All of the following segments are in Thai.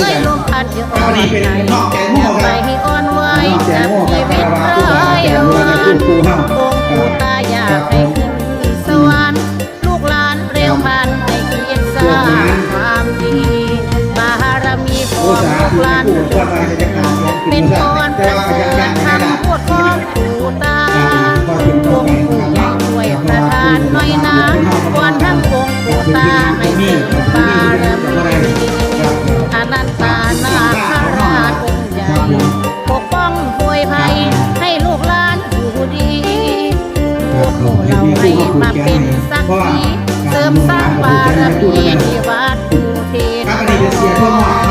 นี้เป็นนอกแกงโม่คไปรับให้อ่อนไหวนอกแกจากงโม่คชีรับวิตคาราวาร้ผู้บาอยแกงโม่ในวันผู้ปูห้าองค์ปู่ตายากให้ขึ้นสวรรค์ลูกหลานเร็วพันให้คิสร้างความดีบารมีของลูกหลานผู้คนมาจะการเป็นพรแต่ประว่าเสริยังฐยังไม่ได้คำพูดของปู่ตาองค์ปู่ช่วยประทานหน่อยนะวอนทั้งองค์ปู่ตาให้เสริมบารมี หมู่เราให้มาเป็นสักทีเสริมสร้างบารมีที่วัดภูเทศครับอัน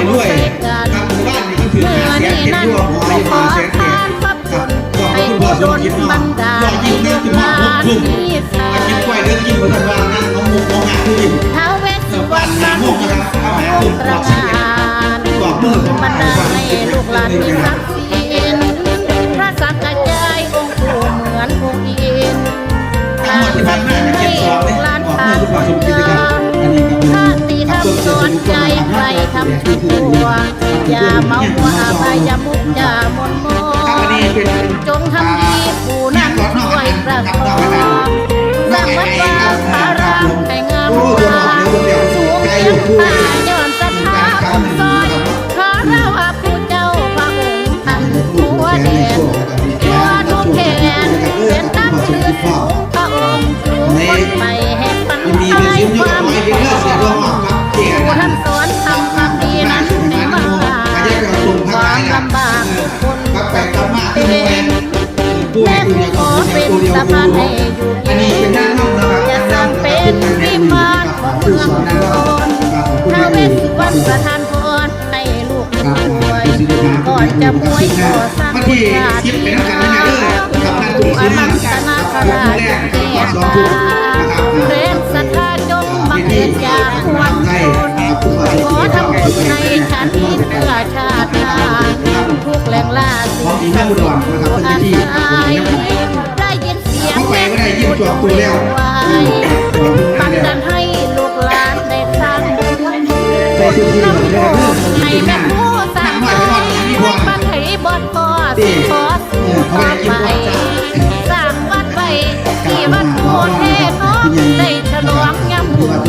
ให้ด้วยกันครับหมู่บ้านนี้ก็ถือเมื่อหาเสียงนี้เก็บนั้นยั่วหมอไม่อยู่ขอเสียงเก็ทานบพระครัคุบณขอบให้คุณผู้พ่อสดมลคิดบัเนาะนดาลยอดยิ้มนะที่มาพบกลุ่มที่สาอากินกล้วยเดินกินบนทางว่านั่งเอาหมูเอาหาที่ยิ้มท้าวเวสสุวรรณนั้นองค์ตระงานบันดาลให้ลูกหลานมีทรัพย์สินพระสังกระจายองค์ปู่เหมือนองค์อินทางทรัพย์สินให้ลูกหลานทานเงินถ้าตี ทำสอนใจใครทำผิดตัวอย่าเมาหัวอาภัยอย่ามุกอย่ามนโมจงทำดีผู้นั้นช่วยประคองสร้างวัดวาพารามให้งามวาสูงเพียงตาย้อน ก่อนจะมวยขอสร้างบุญญาธิผู้อนันตนาคราชเทพาเรนสัทธาจงบังเกิดจากวันตนขอทำบุญในฉันเพื่อชาติหน้าทุกแหล่งล่าสิ่งศักดิ์สิทธิ์ผู้อาศัยได้ยินเสียงแม่พูดคุยไว้ปันดันให้ลูกหลานได้สร้างบุญนำโพให้แม่ผู้ อนก่อสิขอสู่ต่อไปสร้างวัดไว้ที่วัดโพเทน้องได้ฉลองยำบุญ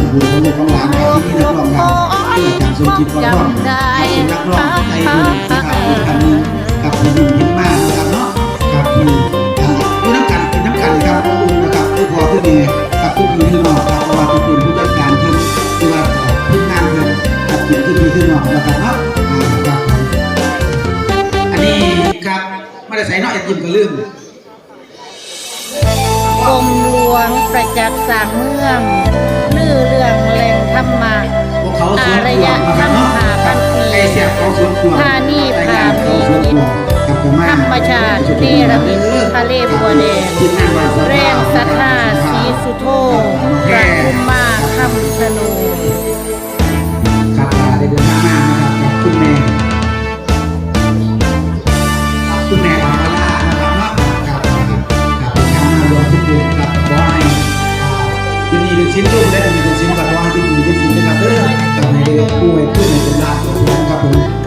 ลูกหลานที่นักร้องดังาจารย์สมจิตก็ร้องเป็นนักร้องใจบุญที่ขาดอีกคันนึงกับคุณยิ้มมากนะครับเนาะครับคือคือน้ำกันกินน้ำกันครับขอบคุณนะครับผู้พอผู้ดีกับผู้มีที่นอกครับเพราะว่าทุกคนผู้จัดการเพิ่นคือว่าทีมงานเพิ่นกับทีมที่มีที่นอกนะครับเนาะ อันนี้ครับไม่ได้ใส่เนาะอย่ายิ้มก็ลืมกรมหลวงประจักษ์สร้างเมืองลือเรื่องแหล่งธรรมะพวกเขาสวนกวางนะครับเนาะครับไอเสียบเขาสวนกวางท่านี่พามีสวนกวางกับผมมาธรรมชาติเนรมิตทะเลบัวแดงแรงศรัทธาสีสุโธพระคุมาคำชะโนดครับได้เดินทางมา กับในเรื่องผู้ให้ขึ้นในเป็นลาครับผมครับ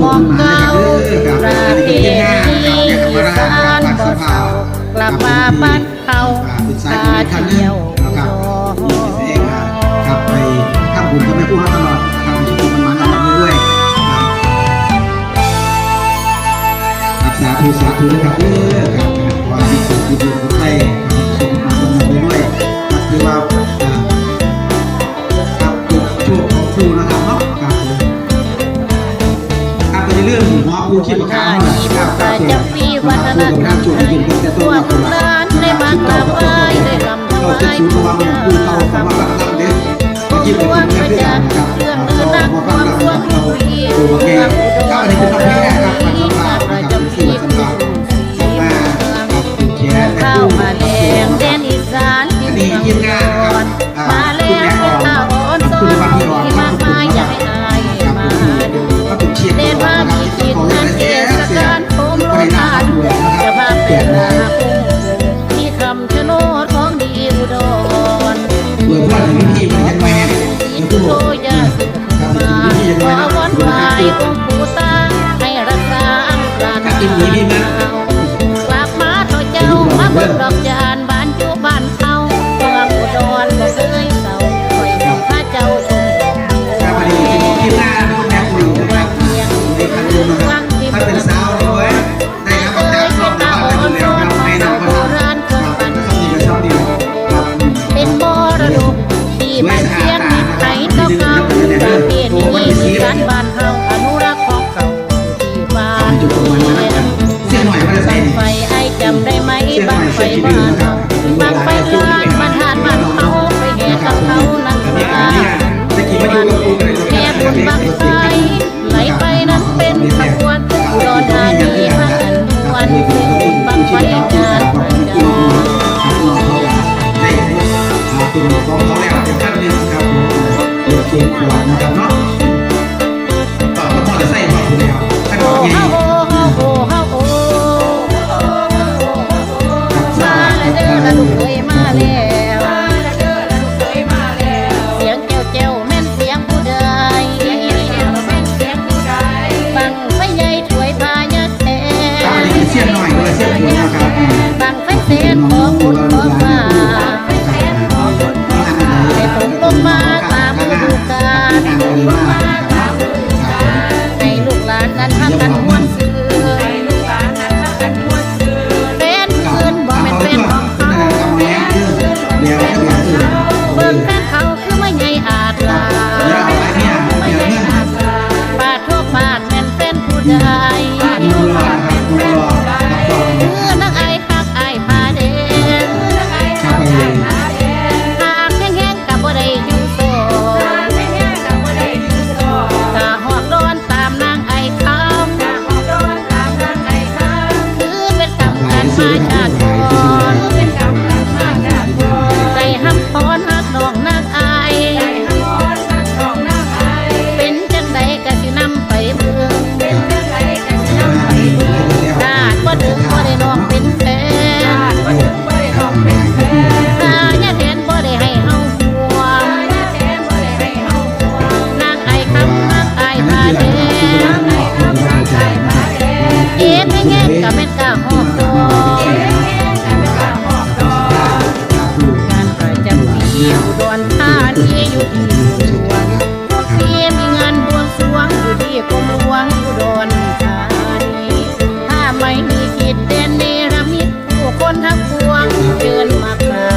บอกเก่าปราเพณีสานบ่เศร้ากลับมาบ้านเขาตาเที่ยวครับครับไปทำบุญกับแม่ผู้ฮัตลอดครับชีวิตมันมันเรื่อยๆครับสาธุสาธุนะครับเออครับว่าสิ่งที่ดีของไทย กูคิดข้ามีประจำปีวัฒนธรรมไทยทั่วทุกร้านได้มากราบไหว้ได้รำถวายบูชาผู้รวมประจักษ์เรื่องเดินนักความควงผู้ยิ่งเรื่องอุดมสมบูรณ์ประจำปีผู้สีเมืองข้าวมาแดงแดนอีสานที่เมืองนอนมา Give me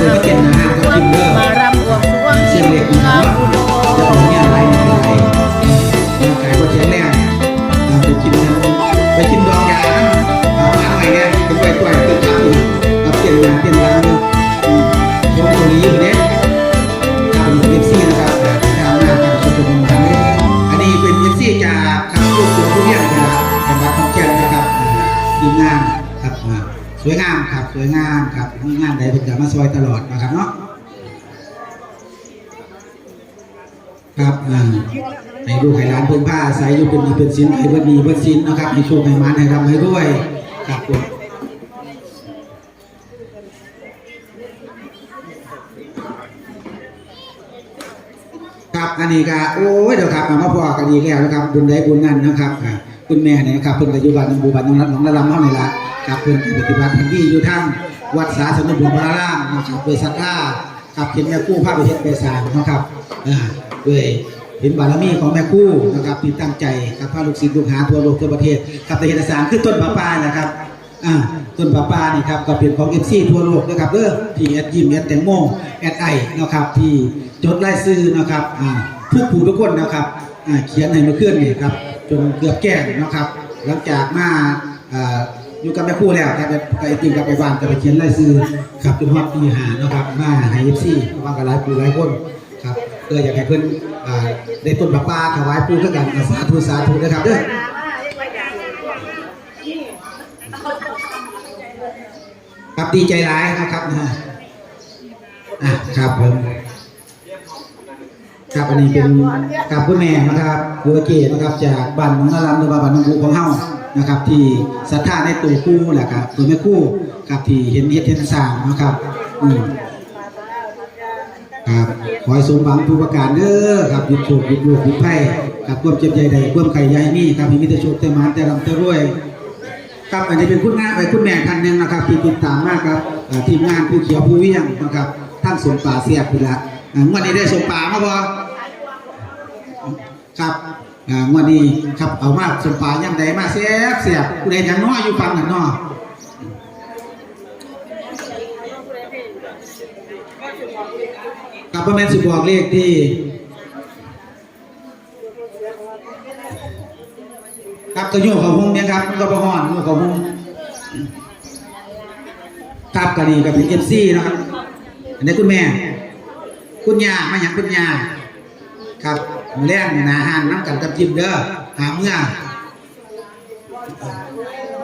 Republican. ยตลอดนะครับเนาะครับให้ลูกให้หลานเพิ่งผ้าใส่ยูเป็นมีเป็นสินให้วัดดีวัดสินนะครับให้โชคให้มันให้ทำให้ด้วยครับครับอันนี้ก็โอ้ยเดี๋ยวครับมาพ่อกันดีแล้วนะครับบุญได้บุญนั่นนะครับคุณแม่เนี่ยนะครับเพิ่นก็อยูบัตนน้งบูบัตนน้องรัดน้องระลำเท่านี้ละครับเพิ่นปฏิบัติที่อยู่ท่าง วัดสาสนุบุญรรามนะครับเวสักข้าครับเห็นแม่คู่ภาพไปเห็นเวสางนะครับอ่าด้วยเห็นบารมีของแม่คู่นะครับที่ตั้งใจครับพระลูกศิษย์ลูกหาทั่วโลกทั่วประเทศครับแต่เห็นสามคือต้นปะปานะครับอ่าต้นปะปานี่ครับก็เป็นของเอฟซีทั่วโลกนะครับเด้อที่แอดยิมแอดแตงโมแอดไอนะครับที่จดไล่ซื้อนะครับอ่าผู้ผู้ทุกคนนะครับอ่าเขียนในมือเคลื่อนนี่ครับจนเกือบแก่นะครับ หลังจากมา อยู่กับแม่คู่แล้วครับไปติมกับไปบานก็ไปเขียนรายชื่อครับจนฮอดปีหานะครับมาให้ FC ว่ากันหลายผู้หลายคนครับเพื่ออยากให้เพิ่อ่าได้ต้นปลาปลาถวายปู่คือกันสาธุสาธุนะครับเด้อครับดีใจร้ายนะครับนะครับผม ครับอันนี้เป็นกับคุณแม่นะครับยูเกตนะครับจากบ้านหนองนาลำหรือว่าบ้านหนองบูของเฮานะครับ ที่ศรัทธาในตัวคู่แหละครับตัวแม่คู่ครับที่เห็นเฮ็ดเห็นสร้างนะครับอืมครับขอให้สมหวังทุกประการเด้อครับหยุดโชคหยุดลูกหยุดไพ่ครับความเจ็บใหญ่ใดความไข่ใหญ่นี่ครับมีมิตรโชคเต็มหานแต่ลำแต่รวยครับอันนี้เป็นคุณงานไปคุณแม่ท่านหนึ่งนะครับที่ติดตามมากครับทีมงานผู้เขียวผู้เวียงนะครับท่านสมป่าเสียบไปละอ่า งวดนี้ได้สมป่ามาบ่ครับอ่างวดนี้ครับเอามาสมป่าย่ำใดมาเสียบเสียบผู้ใดยังน้อยอยู่ฟังกันน้อครับประมาณสิบบอกเลขที่ครับก็โยกเขาหุ้มเนี่ยครับมันก็ประหอนโยกเขาหุ้มครับก็ดีก็เป็นเอฟซีนะครับอันนี้คุณแม่ คุณยามาอย่างคุณยาครับแรงนาหานน้ำกันกับจิมเด้อหาเมื่อ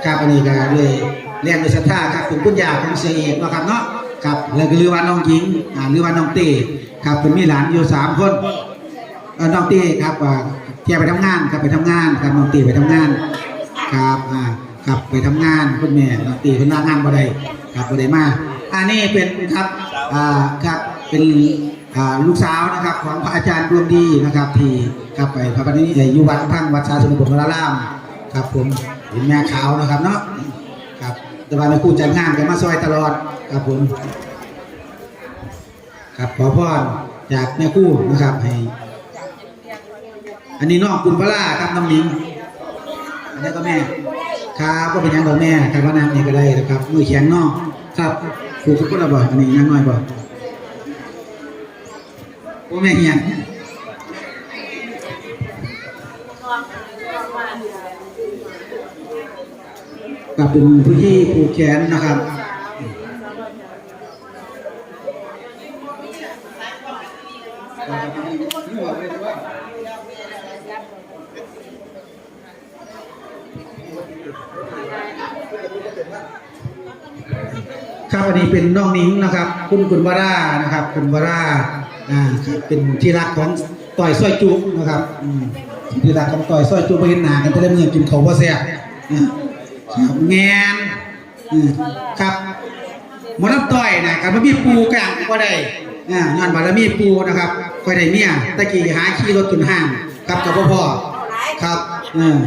ครับอันนี้ก็เลยแรงด้วยศรัทธาครับเป็นคุณยาของเสียเอกนะครับเนาะครับแล้วก็เรือว่าน้องหญิงอ่าเรือว่าน้องเต้ครับเป็นมีหลานอยู่สามคนเอ่อน้องตีครับอ่าเที่ยไปทำงานครับไปทำงานครับน้องตีไปทำงานครับอ่าครับไปทำงานคุณแม่น้องตีคุณลางานบ่ได้ครับบ่ได้มาอันนี้เป็นครับอ่าครับเป็น ลูกสาวนะครับของพระอาจารย์ดวงดีนะครับ ที่ครับไปพระปฏิบัติอยู่วัดทั้งวัดชาสุนทรพรารามครับ ผมเห็นแม่ขาวนะครับเนาะครับแต่ว่าในคู่จัดงานกันมาซอยตลอดครับผมครับขอพรจากแม่คู่นะครับให้อันนี้น้องคุณพระล่าครับน้องหนิงอันนี้ก็แม่ครับก็เป็นยังดอกแม่ครว่านั่งนี่ก็ได้นะครับมือแข็งน้องครับครูทุกคนละบ่อันนี้นั่งน้อยบ่โอ้ แม่เฮียนกับเป็นผู้ที่ผูกแขนนะครับครับอันนี้เป็นน้องนิ้งนะครับ คุณคุณวรานะครับ คุณวรา อ่าครับเป็นที่รักของต่อยสร้อยจุนะครับอืมที่รักของต่อยสร้อยจุไปเห็นหนากันแต่ละมือกินเขาวบ่แซ่บนะครับแงนอืมครับมอน้ำต่อยนะครับมันมีปูกลางก็ได้อ่าย้อนบารมีปูนะครับค่อยได้เมียตะกี้หาขี่รถจนห้างครับกับพ่อครับอืม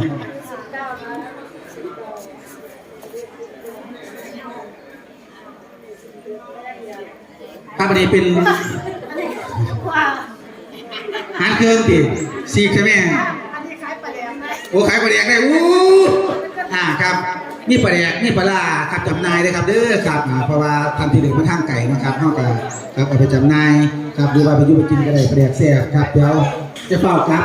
ครับอันนี้เป็น หารเครื่องติซีกใช่ไหมโอ้ขายปลาแดกได้อู้อ่าครับนี่ปลาแดกนี่ปลาลาครับจำหนายเลยครับเด้อครับอ่าเพราะว่าทำทีเด็กมาทางไก่นะครับเท่ากับครับเอาไปจำหนายครับหรือว่าไปอยุ่ไปกินก็ได้ปลาแดกแซ่บครับเดี๋ยวจะเฝ้าครับ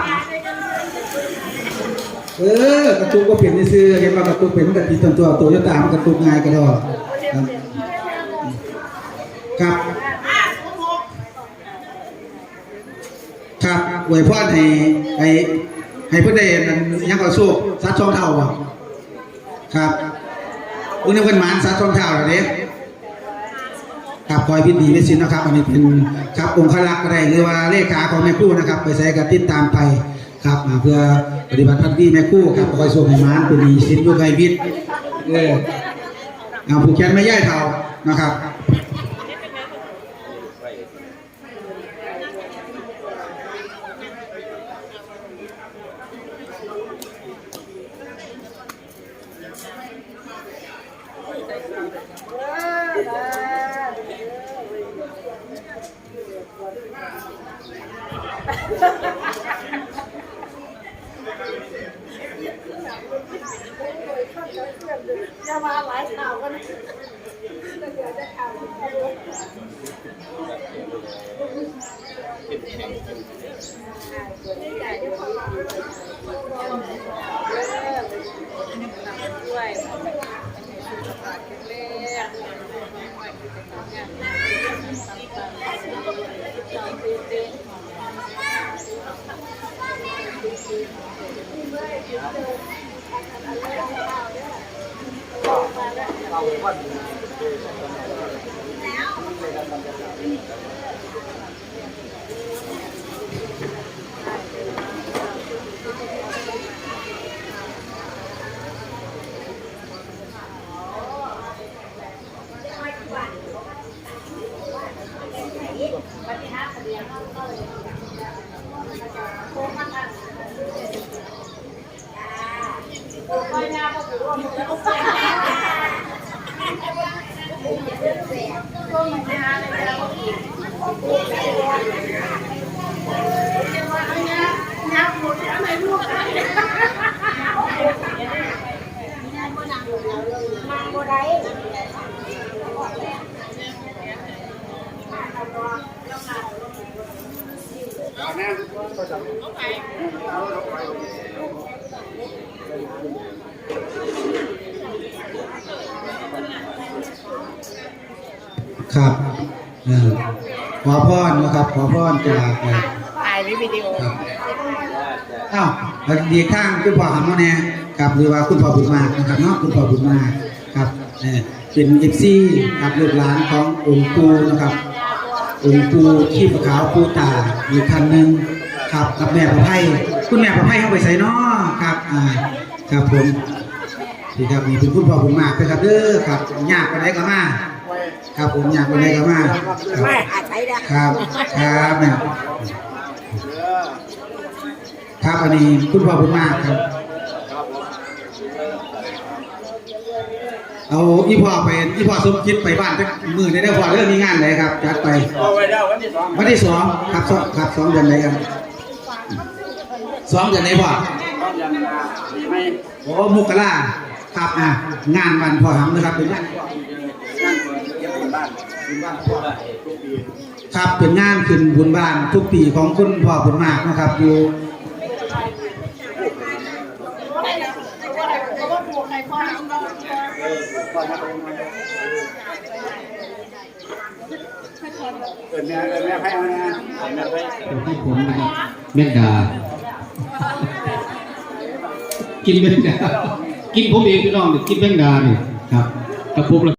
เออกระตุกก็เปลี่ยนซื้อๆเห็นว่ากระตุกเป็นมันกระติดตัวตัวตัวโยตามนกระตุกง่ายกระดอกครับครับ ครับ อวยพรให้ให้ให้เพื่อนได้นั่นยังก็สู้ซัดช่องเท่าบ่ครับอุ้นเพิ่นหมานซัดช่องเท่าแล้วเด้ครับคอยพิธีไม่สิ้นนะครับ อันนี้เป็นครับองค์ขลักษณ์ก็ได้หรือว่าเลขาของแม่คู่นะครับ ไปใส่กับติดตามไปครับเพื่อปฏิบัติพันธีแม่คู่ครับคอยส่งให้หมานเป็นมีสิ้นอยู่ไกลวิทย์เออผู้แขนไม่ย่ายเท่านะครับ จะมาหลายข่าวกัน ด้วย ครับขอพรนะครับ ขอพรจากถ่ายวิดีโออ้าวดีข้างคุณพ่อหำโมแน่ครับหรือว่าคุณพ่อบุญมากนะครับเนาะคุณพ่อบุญมากครับเออเป็นเอฟซีครับลูกหลานขององค์ปูนะครับ องค์ปู่ขี้ประขาวปู่ตาอีกท่านหนึ่งครับกับแม่ประไพคุณแม่ประไพเข้าไปใส่นาะครับอ่าครับผมนี่ครับนี่เป็นคุณพ่อบุญมากนะครับเด้อครับยากไปไหนก็มาครับผมยากไปไหนก็มาครับครับเนี่ยครับอันนี้คุณพ่อคุณมากครับ เอาอีพ่อไปอีพ่อสมคิดไปบ้านจักมือได้ได้พ่อเรื่องมีงานไหนครับจัดไปเอาไว้แล้ววันที่สองวันที่สองครับสองครับสองเดือนไหนครับสองเดือนไหนพ่อต้องยันลาดีไหมโอ้มกราครับอะงานวันพ่อทำนะครับเป็นงานนั่งเปลี่ยนคุณบ้านพ่อทุกปีครับเป็นงานขึ้นบุญบ้านทุกปีของคุณพ่อคุณมากนะครับอยู่ เกิดแม่เกิดแม่ให้เอานะแม่ให้เป็นที่ผมนะครับเม็ดดา กินเม็ดดา กินผมเองพี่น้องเนี่ยกินเมงดาเนี่ยครับกระปุกละ